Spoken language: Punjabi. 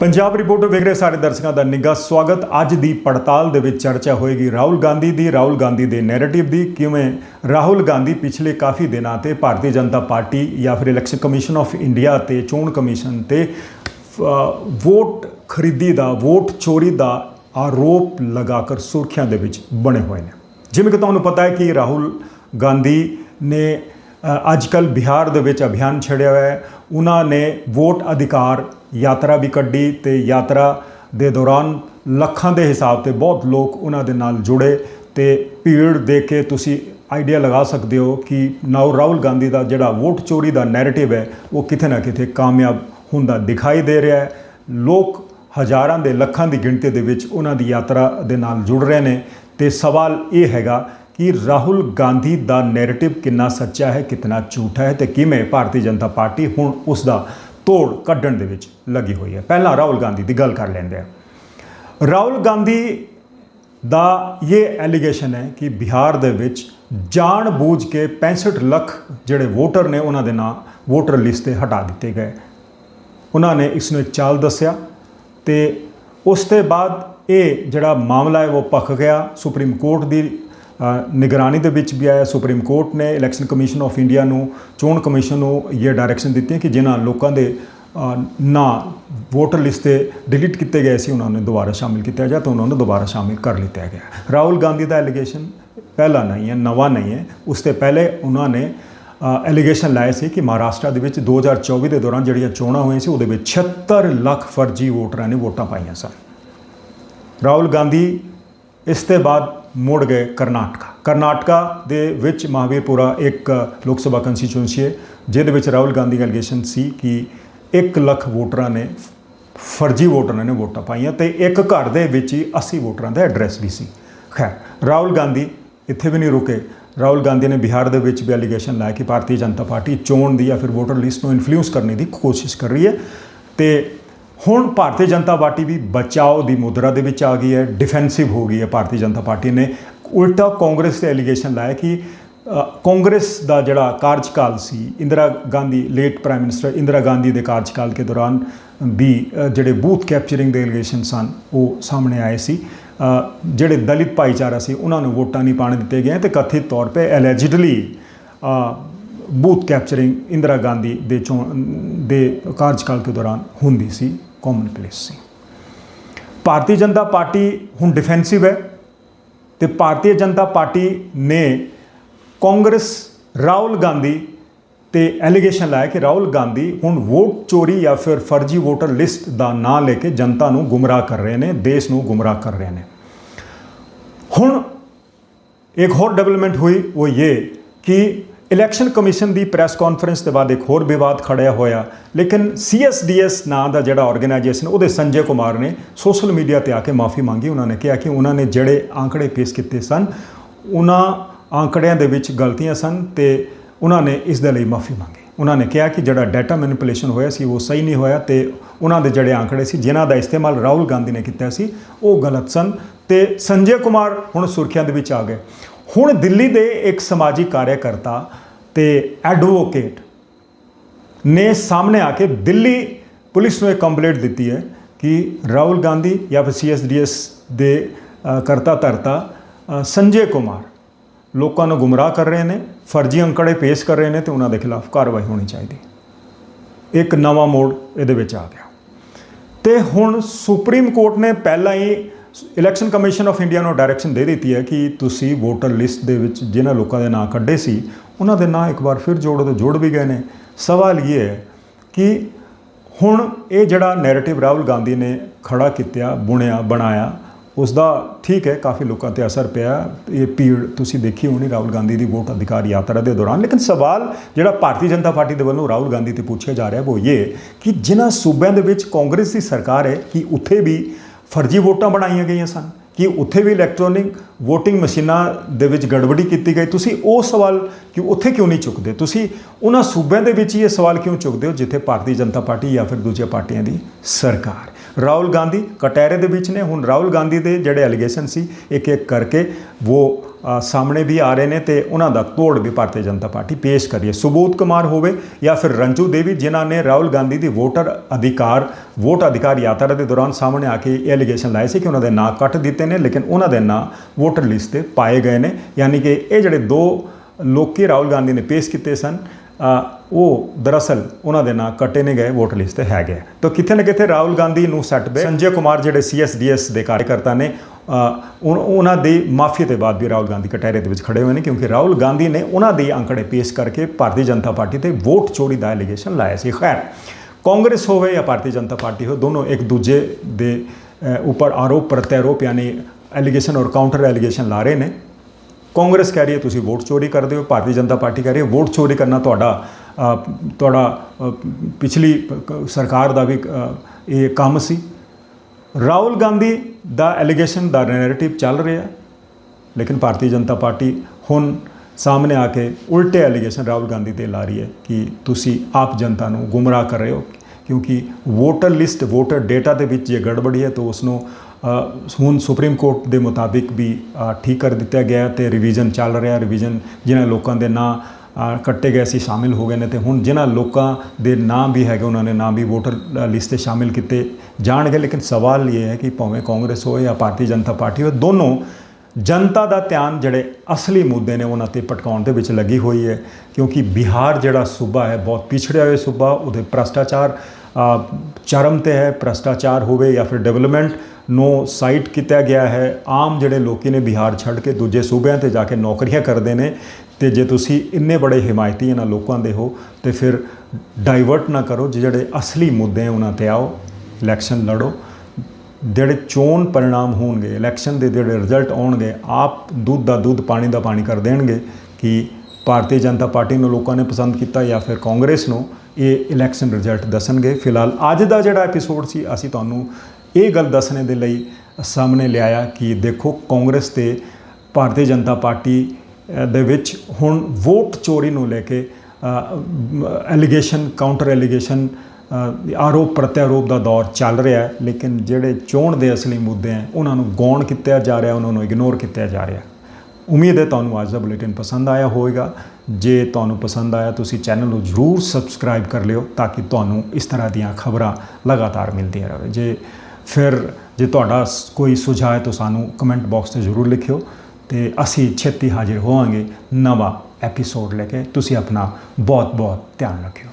ਪੰਜਾਬ ਰਿਪੋਰਟ ਵੇਖ ਰਹੇ ਸਾਰੇ ਦਰਸ਼ਕਾਂ ਦਾ ਨਿੱਘਾ ਸਵਾਗਤ। ਅੱਜ ਦੀ ਪੜਤਾਲ ਦੇ ਵਿੱਚ ਚਰਚਾ ਹੋਏਗੀ ਰਾਹੁਲ ਗਾਂਧੀ ਦੀ। ਰਾਹੁਲ ਗਾਂਧੀ ਦੇ ਨੈਰੇਟਿਵ ਦੀ ਕਿਵੇਂ ਰਾਹੁਲ ਗਾਂਧੀ ਪਿਛਲੇ ਕਾਫੀ ਦਿਨਾਂ ਤੇ ਭਾਰਤੀ ਜਨਤਾ ਪਾਰਟੀ ਜਾਂ ਫਿਰ ਇਲੈਕਸ਼ਨ ਕਮਿਸ਼ਨ ਆਫ ਇੰਡੀਆ ਤੇ ਚੋਣ ਕਮਿਸ਼ਨ ਤੇ ਵੋਟ ਖਰੀਦੀ ਦਾ, ਵੋਟ ਚੋਰੀ ਦਾ ਆਰੋਪ ਲਗਾ ਲਗਾकर ਸੁਰਖੀਆਂ ਦੇ ਵਿੱਚ ਬਣੇ ਹੋਏ ਨੇ। ਜਿਵੇਂ ਕਿ ਤੁਹਾਨੂੰ ਪਤਾ ਹੈ ਕਿ ਰਾਹੁਲ ਗਾਂਧੀ ਨੇ ਅੱਜ ਕੱਲ ਬਿਹਾਰ ਦੇ ਵਿੱਚ ਅਭਿਆਨ ਛੜਿਆ ਹੋਇਆ ਹੈ। ਉਹਨਾਂ ਨੇ ਵੋਟ ਅਧਿਕਾਰ ਯਾਤਰਾ ਵੀ ਕੱਢੀ ਤੇ ਯਾਤਰਾ ਦੇ ਦੌਰਾਨ ਲੱਖਾਂ ਦੇ ਹਿਸਾਬ ਤੇ ਬਹੁਤ ਲੋਕ ਉਹਨਾਂ ਦੇ ਨਾਲ ਜੁੜੇ ਤੇ ਭੀੜ ਦੇਖ ਕੇ ਤੁਸੀਂ ਆਈਡੀਆ ਲਗਾ ਸਕਦੇ ਹੋ ਕਿ ਨਾਓ ਰਾਹੁਲ ਗਾਂਧੀ ਦਾ ਜਿਹੜਾ ਵੋਟ ਚੋਰੀ ਦਾ ਨੈਰੇਟਿਵ ਹੈ, ਉਹ ਕਿਤੇ ਨਾ ਕਿਤੇ ਕਾਮਯਾਬ ਹੁੰਦਾ ਦਿਖਾਈ ਦੇ ਰਿਹਾ ਹੈ। ਲੋਕ ਹਜ਼ਾਰਾਂ ਦੇ ਲੱਖਾਂ ਦੀ ਗਿਣਤੀ ਦੇ ਵਿੱਚ ਉਹਨਾਂ ਦੀ ਯਾਤਰਾ ਦੇ ਨਾਲ ਜੁੜ ਰਹੇ ਨੇ ਤੇ ਸਵਾਲ ਇਹ ਹੈਗਾ ਕਿ ਰਾਹੁਲ ਗਾਂਧੀ ਦਾ ਨੈਰੇਟਿਵ ਕਿੰਨਾ ਸੱਚਾ ਹੈ ਕਿੰਨਾ ਝੂਠਾ ਹੈ ਤੇ ਕਿਵੇਂ ਭਾਰਤੀ ਜਨਤਾ ਪਾਰਟੀ ਹੁਣ ਉਸ ਦਾ ਤੋੜ ਕੱਢਣ ਦੇ ਵਿੱਚ ਲੱਗੀ ਹੋਈ ਹੈ। ਪਹਿਲਾਂ ਰਾਹੁਲ ਗਾਂਧੀ ਦੀ ਗੱਲ ਕਰ ਲੈਂਦੇ ਆ ਰਾਹੁਲ ਗਾਂਧੀ ਦਾ ਇਹ ਐਲੀਗੇਸ਼ਨ ਹੈ ਕਿ ਬਿਹਾਰ ਦੇ ਵਿੱਚ ਜਾਣ ਬੂਝ ਕੇ 65 ਲੱਖ ਜਿਹੜੇ ਵੋਟਰ ਨੇ, ਉਹਨਾਂ ਦੇ ਨਾਂ ਵੋਟਰ ਲਿਸਟ ਤੇ ਹਟਾ ਦਿੱਤੇ ਗਏ। ਉਹਨਾਂ ਨੇ ਇਸ ਨੂੰ ਇੱਕ ਚਾਲ ਦੱਸਿਆ ਤੇ ਉਸ ਤੋਂ ਬਾਅਦ ਇਹ ਜਿਹੜਾ ਮਾਮਲਾ ਹੈ, ਉਹ ਪੱਕ ਗਿਆ ਸੁਪਰੀਮ ਕੋਰਟ ਦੀ ਨਿਗਰਾਨੀ ਦੇ ਵਿੱਚ ਵੀ ਆਇਆ ਸੁਪਰੀਮ ਕੋਰਟ ਨੇ ਇਲੈਕਸ਼ਨ ਕਮਿਸ਼ਨ ਆਫ ਇੰਡੀਆ ਨੂੰ ਚੋਣ ਕਮਿਸ਼ਨ ਨੂੰ ਇਹ ਡਾਇਰੈਕਸ਼ਨ ਦਿੱਤੀ ਕਿ ਜਿਨ੍ਹਾਂ ਲੋਕਾਂ ਦੇ ਅ, ਨਾਂ ਵੋਟਰ ਲਿਸਟ ਤੇ ਡਿਲੀਟ ਕੀਤੇ ਗਏ ਸੀ ਉਹਨਾਂ ਨੂੰ ਦੁਬਾਰਾ ਸ਼ਾਮਿਲ ਕੀਤਾ ਜਾ ਤਾਂ ਉਹਨਾਂ ਨੂੰ ਦੁਬਾਰਾ ਸ਼ਾਮਿਲ ਕਰ ਲਿੱਤਾ ਗਿਆ। ਰਾਹੁਲ ਗਾਂਧੀ ਦਾ ਐਲੀਗੇਸ਼ਨ ਪਹਿਲਾ ਨਹੀਂ ਹੈ ਨਵਾਂ ਨਹੀਂ ਹੈ। ਉਸ 'ਤੇ ਪਹਿਲੇ ਉਹਨਾਂ ਨੇ ਐਲੀਗੇਸ਼ਨ ਲਾਇਆ ਸੀ ਕਿ ਮਹਾਰਾਸ਼ਟਰ ਦੇ ਵਿੱਚ 2024 ਦੇ ਦੌਰਾਨ ਜਿਹੜੀਆਂ ਚੋਣਾਂ ਹੋਈਆਂ ਸੀ ਉਹਦੇ ਵਿੱਚ 76 ਲੱਖ ਫਰਜ਼ੀ ਵੋਟਰਾਂ ਨੇ ਵੋਟਾਂ ਪਾਈਆਂ ਸਨ। ਰਾਹੁਲ ਗਾਂਧੀ ਇਸ ਤੋਂ ਬਾਅਦ ਮੁੜ ਗਏ ਕਰਨਾਟਕਾ। ਕਰਨਾਟਕਾ ਦੇ ਵਿੱਚ ਮਹਾਵੀਰਪੁਰਾ ਇੱਕ ਲੋਕ ਸਭਾ ਕੰਸਟੀਚੁਐਂਸੀ ਹੈ, ਜਿਹਦੇ ਵਿੱਚ ਰਾਹੁਲ ਗਾਂਧੀ ਦਾ ਐਲੀਗੇਸ਼ਨ ਸੀ ਕਿ 1 ਲੱਖ ਵੋਟਰਾਂ ਨੇ ਫਰਜ਼ੀ ਵੋਟਰਾਂ ਨੇ ਵੋਟਾਂ ਪਾਈਆਂ ਤੇ ਇੱਕ ਘਰ ਦੇ ਵਿੱਚ ਹੀ 80 ਵੋਟਰਾਂ ਦਾ ਐਡਰੈਸ ਵੀ ਸੀ। ਖੈਰ, ਰਾਹੁਲ ਗਾਂਧੀ ਇੱਥੇ ਵੀ ਨਹੀਂ ਰੁਕੇ। ਰਾਹੁਲ ਗਾਂਧੀ ਨੇ ਬਿਹਾਰ ਦੇ ਵਿੱਚ ਵੀ ਐਲੀਗੇਸ਼ਨ ਲਾਇਆ ਕਿ ਭਾਰਤੀ ਜਨਤਾ ਪਾਰਟੀ ਚੋਣ ਦੀ ਜਾਂ ਫਿਰ ਵੋਟਰ ਲਿਸਟ ਨੂੰ ਇਨਫਲੂਐਂਸ ਕਰਨ ਦੀ ਕੋਸ਼ਿਸ਼ ਕਰ ਰਹੀ ਹੈ ਤੇ ਹੁਣ ਭਾਰਤੀ ਜਨਤਾ ਪਾਰਟੀ ਵੀ ਬਚਾਓ ਦੀ ਮੁਦਰਾ ਦੇ ਵਿੱਚ ਆ ਗਈ ਹੈ ਡਿਫੈਂਸਿਵ ਹੋ ਗਈ ਹੈ ਭਾਰਤੀ ਜਨਤਾ ਪਾਰਟੀ ਨੇ। ਉਲਟਾ ਕਾਂਗਰਸ ਤੇ ਐਲੀਗੇਸ਼ਨ ਲਾਇਆ ਕਿ ਕਾਂਗਰਸ ਦਾ ਜਿਹੜਾ ਕਾਰਜਕਾਲ ਸੀ, Indira Gandhi late prime minister Indira Gandhi ਦੇ ਕਾਰਜਕਾਲ ਕੇ ਦੌਰਾਨ ਵੀ ਜਿਹੜੇ ਬੂਥ ਕੈਪਚਰਿੰਗ ਦੇ ਐਲੀਗੇਸ਼ਨ ਸਨ, ਉਹ ਸਾਹਮਣੇ ਆਏ ਸੀ। ਜਿਹੜੇ ਦਲਿਤ ਭਾਈਚਾਰਾ ਸੀ, ਉਹਨਾਂ ਨੂੰ ਵੋਟਾਂ ਨਹੀਂ ਪਾਣ ਦਿੱਤੇ ਗਏ ਤੇ ਕਥਿਤ ਤੌਰ ਤੇ allegedly booth capturing Indira Gandhi ਦੇ ਚੋਣ, ਦੇ ਕਾਰਜਕਾਲ ਕੇ ਦੌਰਾਨ ਹੁੰਦੀ ਸੀ। ਕਾਮਨ ਪਲੇਸ ਸੀ। ਭਾਰਤੀ ਜਨਤਾ ਪਾਰਟੀ ਹੁਣ ਡਿਫੈਂਸਿਵ ਹੈ ਤੇ ਭਾਰਤੀ ਜਨਤਾ ਪਾਰਟੀ ਨੇ ਕਾਂਗਰਸ, ਰਾਹੁਲ ਗਾਂਧੀ ਤੇ ਐਲੀਗੇਸ਼ਨ ਲਾਇਆ ਕਿ ਰਾਹੁਲ ਗਾਂਧੀ ਹੁਣ ਵੋਟ ਚੋਰੀ ਜਾਂ ਫਿਰ ਫਰਜ਼ੀ ਵੋਟਰ ਲਿਸਟ ਦਾ ਨਾਂ ਲੈ ਕੇ ਜਨਤਾ ਨੂੰ ਗੁੰਮਰਾਹ ਕਰ ਰਹੇ ਨੇ, ਦੇਸ਼ ਨੂੰ ਗੁੰਮਰਾਹ ਕਰ ਰਹੇ ਨੇ। ਹੁਣ ਇੱਕ ਹੋਰ ਡਿਵੈਲਪਮੈਂਟ ਹੋਈ, ਉਹ ਇਹ ਕਿ ਇਲੈਕਸ਼ਨ ਕਮਿਸ਼ਨ ਦੀ ਪ੍ਰੈਸ ਕਾਨਫਰੰਸ ਦੇ ਬਾਅਦ ਇੱਕ ਹੋਰ ਵਿਵਾਦ ਖੜਿਆ ਹੋਇਆ। ਲੇਕਿਨ ਸੀਐਸਡੀਐਸ ਨਾਂ ਦਾ ਜਿਹੜਾ ਆਰਗੇਨਾਈਜੇਸ਼ਨ ਉਹਦੇ ਸੰਜੇ ਕੁਮਾਰ ਨੇ ਸੋਸ਼ਲ ਮੀਡੀਆ ਤੇ ਆ ਕੇ ਮਾਫੀ ਮੰਗੀ। ਉਹਨਾਂ ਨੇ ਕਿਹਾ ਕਿ ਉਹਨਾਂ ਨੇ ਜਿਹੜੇ ਆંકੜੇ ਪੇਸ਼ ਕੀਤੇ ਸਨ, ਉਹਨਾਂ ਆંકੜਿਆਂ ਦੇ ਵਿੱਚ ਗਲਤੀਆਂ ਸਨ ਤੇ ਉਹਨਾਂ ਨੇ ਇਸ ਦੇ ਲਈ ਮਾਫੀ ਮੰਗੀ। ਉਹਨਾਂ ਨੇ ਕਿਹਾ ਕਿ ਜਿਹੜਾ ਡਾਟਾ ਮੈਨੀਪੂਲੇਸ਼ਨ ਹੋਇਆ ਸੀ, ਉਹ ਸਹੀ ਨਹੀਂ ਹੋਇਆ ਤੇ ਉਹਨਾਂ ਦੇ ਜਿਹੜੇ ਆંકੜੇ ਸੀ, ਜਿਨ੍ਹਾਂ ਦਾ ਇਸਤੇਮਾਲ ਰਾਹੁਲ ਗਾਂਧੀ ਨੇ ਕੀਤਾ ਸੀ, ਉਹ ਗਲਤ ਸਨ ਤੇ ਸੰਜੇ ਕੁਮਾਰ ਹੁਣ ਸੁਰਖੀਆਂ ਦੇ ਵਿੱਚ ਆ ਗਏ। ਹੁਣ ਦਿੱਲੀ ਦੇ ਇੱਕ ਸਮਾਜਿਕ ਕਾਰਜਕਰਤਾ ਤੇ ਐਡਵੋਕੇਟ ਨੇ ਸਾਹਮਣੇ ਆ ਕੇ ਦਿੱਲੀ ਪੁਲਿਸ ਨੂੰ ਇੱਕ ਕੰਪਲੇਂਟ ਦਿੱਤੀ ਹੈ ਕਿ ਰਾਹੁਲ ਗਾਂਧੀ ਜਾਂ ਫਿਰ ਸੀਐਸਡੀਐਸ ਦੇ ਕਰਤਾ ਧਰਤਾ ਸੰਜੇ ਕੁਮਾਰ ਲੋਕਾਂ ਨੂੰ ਗੁੰਮਰਾਹ ਕਰ ਰਹੇ ਨੇ, ਫਰਜ਼ੀ ਅੰਕੜੇ ਪੇਸ਼ ਕਰ ਰਹੇ ਨੇ ਤੇ ਉਹਨਾਂ ਦੇ ਖਿਲਾਫ ਕਾਰਵਾਈ ਹੋਣੀ ਚਾਹੀਦੀ ਇੱਕ ਨਵਾਂ ਮੋੜ ਇਹਦੇ ਵਿੱਚ ਆ ਗਿਆ। ਤੇ ਹੁਣ ਸੁਪਰੀਮ ਕੋਰਟ ਨੇ ਪਹਿਲਾਂ ਹੀ ਇਲੈਕਸ਼ਨ ਕਮਿਸ਼ਨ ਆਫ ਇੰਡੀਆ ਨੂੰ ਡਾਇਰੈਕਸ਼ਨ ਦੇ ਦਿੱਤੀ ਹੈ ਕਿ ਤੁਸੀਂ ਵੋਟਰ ਲਿਸਟ ਦੇ ਵਿੱਚ ਜਿਨ੍ਹਾਂ ਲੋਕਾਂ ਦੇ ਨਾਂ ਕੱਢੇ ਸੀ, ਉਹਨਾਂ ਦੇ ਨਾਂ ਇੱਕ ਵਾਰ ਫਿਰ ਜੋੜੋ ਤੇ ਜੋੜ ਵੀ ਗਏ ਨੇ। ਸਵਾਲ ਇਹ ਹੈ ਕਿ ਹੁਣ ਇਹ ਜਿਹੜਾ ਨੈਰੇਟਿਵ ਰਾਹੁਲ ਗਾਂਧੀ ਨੇ ਖੜਾ ਕੀਤਾ, ਬੁਣਿਆ, ਬਣਾਇਆ ਉਸ ਦਾ ਠੀਕ ਹੈ, ਕਾਫੀ ਲੋਕਾਂ ਤੇ ਅਸਰ ਪਿਆ। ਇਹ ਭੀੜ ਤੁਸੀਂ ਦੇਖੀ ਹੋਣੀ, ਰਾਹੁਲ ਗਾਂਧੀ ਦੀ ਵੋਟ ਅਧਿਕਾਰ ਯਾਤਰਾ ਦੇ ਦੌਰਾਨ। ਲੇਕਿਨ ਸਵਾਲ ਜਿਹੜਾ ਭਾਰਤੀ ਜਨਤਾ ਪਾਰਟੀ ਦੇ ਵੱਲੋਂ ਰਾਹੁਲ ਗਾਂਧੀ ਤੇ ਪੁੱਛਿਆ ਜਾ ਰਿਹਾ ਉਹ ਇਹ ਕਿ ਜਿਨ੍ਹਾਂ ਸੂਬਿਆਂ ਦੇ ਵਿੱਚ ਕਾਂਗਰਸ ਦੀ ਸਰਕਾਰ ਹੈ, ਕਿ ਉੱਥੇ ਵੀ ਫਰਜ਼ੀ ਵੋਟਾਂ ਬਣਾਈਆਂ ਗਈਆਂ ਸਨ ਕਿ ਉੱਥੇ ਵੀ ਇਲੈਕਟ੍ਰੋਨਿਕ VOTING ਮਸ਼ੀਨਾਂ ਦੇ ਵਿੱਚ ਗੜਬੜੀ ਕੀਤੀ ਗਈ। ਤੁਸੀਂ ਉਹ ਸਵਾਲ ਕਿ ਉੱਥੇ ਕਿਉਂ ਨਹੀਂ ਚੁੱਕਦੇ? ਤੁਸੀਂ ਉਹਨਾਂ ਸੂਬਿਆਂ ਦੇ ਵਿੱਚ ਹੀ ਇਹ ਸਵਾਲ ਕਿਉਂ ਚੁੱਕਦੇ ਹੋ ਜਿੱਥੇ ਭਾਰਤੀ ਜਨਤਾ ਪਾਰਟੀ ਜਾਂ ਫਿਰ ਦੂਜੀਆਂ ਪਾਰਟੀਆਂ ਦੀ ਸਰਕਾਰ? ਰਾਹੁਲ ਗਾਂਧੀ ਕਟਹਿਰੇ ਦੇ ਵਿੱਚ ਨੇ। ਹੁਣ ਰਾਹੁਲ ਗਾਂਧੀ ਦੇ ਜਿਹੜੇ ਐਲੀਗੇਸ਼ਨ ਸੀ, ਇੱਕ ਇੱਕ ਕਰਕੇ ਉਹ ਸਾਹਮਣੇ ਵੀ ਆ ਰਹੇ ਨੇ ਤੇ ਉਹਨਾਂ ਦਾ ਤੋੜ ਵੀ ਭਾਰਤੀ ਜਨਤਾ ਪਾਰਟੀ ਪੇਸ਼ ਕਰੀਏ। ਸੁਬੋਧ ਕੁਮਾਰ ਹੋਵੇ ਜਾਂ ਫਿਰ ਰੰਜੂ ਦੇਵੀ, ਜਿਨ੍ਹਾਂ ਨੇ ਰਾਹੁਲ ਗਾਂਧੀ ਦੀ ਵੋਟਰ ਅਧਿਕਾਰ, ਵੋਟ ਅਧਿਕਾਰ ਯਾਤਰਾ ਦੇ ਦੌਰਾਨ ਸਾਹਮਣੇ ਆ ਕੇ ਇਹ ਐਲੀਗੇਸ਼ਨ ਲਾਏ ਸੀ ਕਿ ਉਹਨਾਂ ਦੇ ਨਾਂ ਕੱਟ ਦਿੱਤੇ ਨੇ, ਲੇਕਿਨ ਉਹਨਾਂ ਦੇ ਨਾਂ ਵੋਟਰ ਲਿਸਟ ਤੇ ਪਾਏ ਗਏ ਨੇ। ਯਾਨੀ ਕਿ ਇਹ ਜਿਹੜੇ ਦੋ ਲੋਕੀ ਰਾਹੁਲ ਗਾਂਧੀ ਨੇ ਪੇਸ਼ ਕੀਤੇ ਸਨ ਉਹ ਦਰਅਸਲ ਉਹਨਾਂ ਦੇ ਨਾਂ ਕੱਟੇ ਨੇ ਗਏ ਵੋਟਰ ਲਿਸਟ ਤੇ ਹੈਗੇ ਤਾਂ ਕਿਤੇ ਨਾ ਕਿਤੇ ਰਾਹੁਲ ਗਾਂਧੀ ਨੂੰ ਸੱਟ ਬੇ ਸੰਜੇ ਕੁਮਾਰ ਜਿਹੜੇ ਸੀਐਸਡੀਐਸ ਦੇ ਕਾਰਜਕਰਤਾ ਨੇ ਉਹਨਾਂ ਦੀ ਮਾਫੀ ਦੇ ਬਾਅਦ ਵੀ ਰਾਹੁਲ ਗਾਂਧੀ ਕਟਹਿਰੇ ਦੇ ਵਿੱਚ ਖੜੇ ਹੋਏ ਨੇ, ਕਿਉਂਕਿ ਰਾਹੁਲ ਗਾਂਧੀ ਨੇ ਉਹਨਾਂ ਦੇ ਅੰਕੜੇ ਪੇਸ਼ ਕਰਕੇ ਭਾਰਤੀ ਜਨਤਾ ਪਾਰਟੀ ਤੇ ਵੋਟ ਚੋਰੀ ਦਾ ਐਲੀਗੇਸ਼ਨ ਲਾਇਆ ਸੀ। ਖੈਰ, ਕਾਂਗਰਸ ਹੋਵੇ ਜਾਂ ਭਾਰਤੀ ਜਨਤਾ ਪਾਰਟੀ ਹੋ ਦੋਨੋਂ ਇੱਕ ਦੂਜੇ ਦੇ ਉੱਪਰ ਆਰੋਪ ਪ੍ਰਤਿਆਰੋਪ ਯਾਨੀ ਐਲੀਗੇਸ਼ਨ ਔਰ ਕਾਊਂਟਰ ਐਲੀਗੇਸ਼ਨ ਲਾ ਰਹੇ ਨੇ। ਕਾਂਗਰਸ ਕਹਿ ਰਹੀ ਹੈ, ਤੁਸੀਂ ਵੋਟ ਚੋਰੀ ਕਰਦੇ ਹੋ, ਭਾਰਤੀ ਜਨਤਾ ਪਾਰਟੀ ਕਹਿ ਰਹੀ ਹੈ, ਵੋਟ ਚੋਰੀ ਕਰਨਾ ਤੁਹਾਡਾ ਤੁਹਾਡਾ ਪਿਛਲੀ ਸਰਕਾਰ ਦਾ ਵੀ ਇਹ ਕੰਮ ਸੀ। ਰਾਹੁਲ ਗਾਂਧੀ ਦਾ ਐਲੀਗੇਸ਼ਨ ਦਾ ਨੈਰੇਟਿਵ ਚੱਲ ਰਿਹਾ। ਲੇਕਿਨ ਭਾਰਤੀ ਜਨਤਾ ਪਾਰਟੀ ਹੁਣ ਸਾਹਮਣੇ ਆ ਕੇ ਉਲਟੇ ਐਲੀਗੇਸ਼ਨ ਰਾਹੁਲ ਗਾਂਧੀ ਤੇ ਲਾ ਰਹੀ ਹੈ ਕਿ ਤੁਸੀਂ ਆਪ ਜਨਤਾ ਨੂੰ ਗੁੰਮਰਾਹ ਕਰ ਰਹੇ ਹੋ। ਕਿਉਂਕਿ ਵੋਟਰ ਲਿਸਟ ਵੋਟਰ ਡੇਟਾ ਦੇ ਵਿੱਚ ਜੇ ਗੜਬੜੀ ਹੈ, ਤਾਂ ਉਸ ਨੂੰ ਹੁਣ ਸੁਪਰੀਮ ਕੋਰਟ ਦੇ ਮੁਤਾਬਿਕ ਵੀ ਠੀਕ ਕਰ ਦਿੱਤਾ ਗਿਆ ਹੈ ਤੇ ਰਿਵੀਜ਼ਨ ਚੱਲ ਰਿਹਾ ਰਿਵੀਜ਼ਨ ਜਿਨ੍ਹਾਂ ਲੋਕਾਂ ਦੇ ਨਾਂ ਕੱਟੇ ਗਏ ਸੀ, ਸ਼ਾਮਿਲ ਹੋ ਗਏ ਨੇ ਤੇ ਹੁਣ ਜਿਨ੍ਹਾਂ ਲੋਕਾਂ ਦੇ ਨਾਮ ਵੀ ਹੈਗੇ, ਉਹਨਾਂ ਨੇ ਨਾਮ ਵੀ ਵੋਟਰ ਲਿਸਟ ਤੇ ਸ਼ਾਮਿਲ ਕੀਤੇ ਜਾਣਗੇ, ਲੇਕਿਨ ਸਵਾਲ ਇਹ ਹੈ ਕਿ ਭਾਵੇਂ ਕਾਂਗਰਸ ਹੋਵੇ ਜਾਂ ਭਾਰਤੀ ਜਨਤਾ ਪਾਰਟੀ ਹੋਏ, ਦੋਨੋਂ ਜਨਤਾ ਦਾ ਧਿਆਨ ਜਿਹੜੇ ਅਸਲੀ ਮੁੱਦੇ ਨੇ, ਉਹਨਾਂ ਤੇ ਭਟਕਾਉਣ ਦੇ ਵਿੱਚ ਲੱਗੀ ਹੋਈ ਹੈ, ਕਿਉਂਕਿ ਬਿਹਾਰ ਜਿਹੜਾ ਸੂਬਾ ਹੈ, ਬਹੁਤ ਪਿਛੜਿਆ ਹੋਇਆ ਸੂਬਾ, ਉਹਦੇ ਭ੍ਰਸ਼ਟਾਚਾਰ ਚਰਮ ਤੇ ਹੈ, ਭ੍ਰਸ਼ਟਾਚਾਰ ਹੋਵੇ ਜਾਂ ਫਿਰ ਡਿਵੈਲਪਮੈਂਟ ਨੂੰ ਸਾਈਟ ਕੀਤਾ ਗਿਆ ਹੈ। ਆਮ ਜਿਹੜੇ ਲੋਕੀ ਨੇ ਬਿਹਾਰ ਛੱਡ ਕੇ ਦੂਜੇ ਸੂਬਿਆਂ ਤੇ ਜਾ ਕੇ ਨੌਕਰੀਆਂ ਕਰਦੇ ਨੇ ਤੇ ਜੇ ਤੁਸੀਂ ਇੰਨੇ ਬੜੇ ਹਿਮਾਇਤੀ ਇਹਨਾਂ ਲੋਕਾਂ ਦੇ ਹੋ ਤੇ ਫਿਰ ਡਾਈਵਰਟ ਨਾ ਕਰੋ। ਜਿਹੜੇ ਅਸਲੀ ਮੁੱਦੇ ਉਹਨਾਂ ਤੇ ਆਓ ਇਲੈਕਸ਼ਨ ਲੜੋ। ਜਿਹੜੇ ਚੋਣ ਪਰਿਣਾਮ ਹੋਣਗੇ ਇਲੈਕਸ਼ਨ ਦੇ ਜਿਹੜੇ ਰਿਜ਼ਲਟ ਆਉਣਗੇ, ਆਪ ਦੁੱਧ ਦਾ ਦੁੱਧ, ਪਾਣੀ ਦਾ ਪਾਣੀ ਕਰ ਦੇਣਗੇ ਕਿ ਭਾਰਤੀ ਜਨਤਾ ਪਾਰਟੀ ਨੂੰ ਲੋਕਾਂ ਨੇ ਪਸੰਦ ਕੀਤਾ ਜਾਂ ਫਿਰ ਕਾਂਗਰਸ ਨੂੰ ਇਹ ਇਲੈਕਸ਼ਨ ਰਿਜ਼ਲਟ ਦੱਸਣਗੇ। ਫਿਲਹਾਲ ਅੱਜ ਦਾ ਜਿਹੜਾ ਐਪੀਸੋਡ ਸੀ, ਅਸੀਂ ਤੁਹਾਨੂੰ ਇਹ ਗੱਲ ਦੱਸਣੇ ਦੇ ਲਈ ਸਾਹਮਣੇ ਲਿਆਇਆ ਕਿ ਦੇਖੋ ਕਾਂਗਰਸ ਤੇ ਭਾਰਤੀ ਜਨਤਾ ਪਾਰਟੀ ਦੇ ਵਿੱਚ ਹੁਣ ਵੋਟ ਚੋਰੀ ਨੂੰ ਲੈ ਕੇ ਐਲੀਗੇਸ਼ਨ ਕਾਊਂਟਰ ਐਲੀਗੇਸ਼ਨ ਆਰੋਪ ਪ੍ਰਤਿਆਰੋਪ ਦਾ ਦੌਰ ਚੱਲ ਰਿਹਾ ਹੈ, ਲੇਕਿਨ ਜਿਹੜੇ ਚੋਣ ਦੇ ਅਸਲੀ ਮੁੱਦੇ ਹੈ, ਉਹਨਾਂ ਨੂੰ ਗੌਣ ਕੀਤਾ ਜਾ ਰਿਹਾ, ਉਹਨਾਂ ਨੂੰ ਇਗਨੋਰ ਕੀਤਾ ਜਾ ਰਿਹਾ। ਉਮੀਦ ਹੈ ਤੁਹਾਨੂੰ ਅੱਜ ਦਾ ਬੁਲੇਟਿਨ ਪਸੰਦ ਆਇਆ ਹੋਵੇਗਾ। ਜੇ ਤੁਹਾਨੂੰ ਪਸੰਦ ਆਇਆ, ਤੁਸੀਂ ਚੈਨਲ ਨੂੰ ਜਰੂਰ ਸਬਸਕ੍ਰਾਈਬ ਕਰ ਲਿਓ, ਤਾਂ ਕਿ ਤੁਹਾਨੂੰ ਇਸ ਤਰ੍ਹਾਂ ਦੀਆਂ ਖਬਰਾਂ ਲਗਾਤਾਰ ਮਿਲਦੀਆਂ ਰਹੇ ਜੇ ਫਿਰ ਜੇ ਤੁਹਾਡਾ ਸ- ਕੋਈ ਸੁਝਾਅ ਹੈ ਤਾਂ ਸਾਨੂੰ ਕਮੈਂਟ ਬਾਕਸ ਤੇ ਜਰੂਰ ਲਿਖਿਓ ਤੇ ਅਸੀਂ ਛੇਤੀ ਹਾਜ਼ਰ ਹੋਵਾਂਗੇ ਨਵਾਂ ਐਪੀਸੋਡ ਲੈ ਕੇ। ਤੁਸੀਂ ਆਪਣਾ ਬਹੁਤ ਬਹੁਤ ਧਿਆਨ ਰੱਖਿਓ।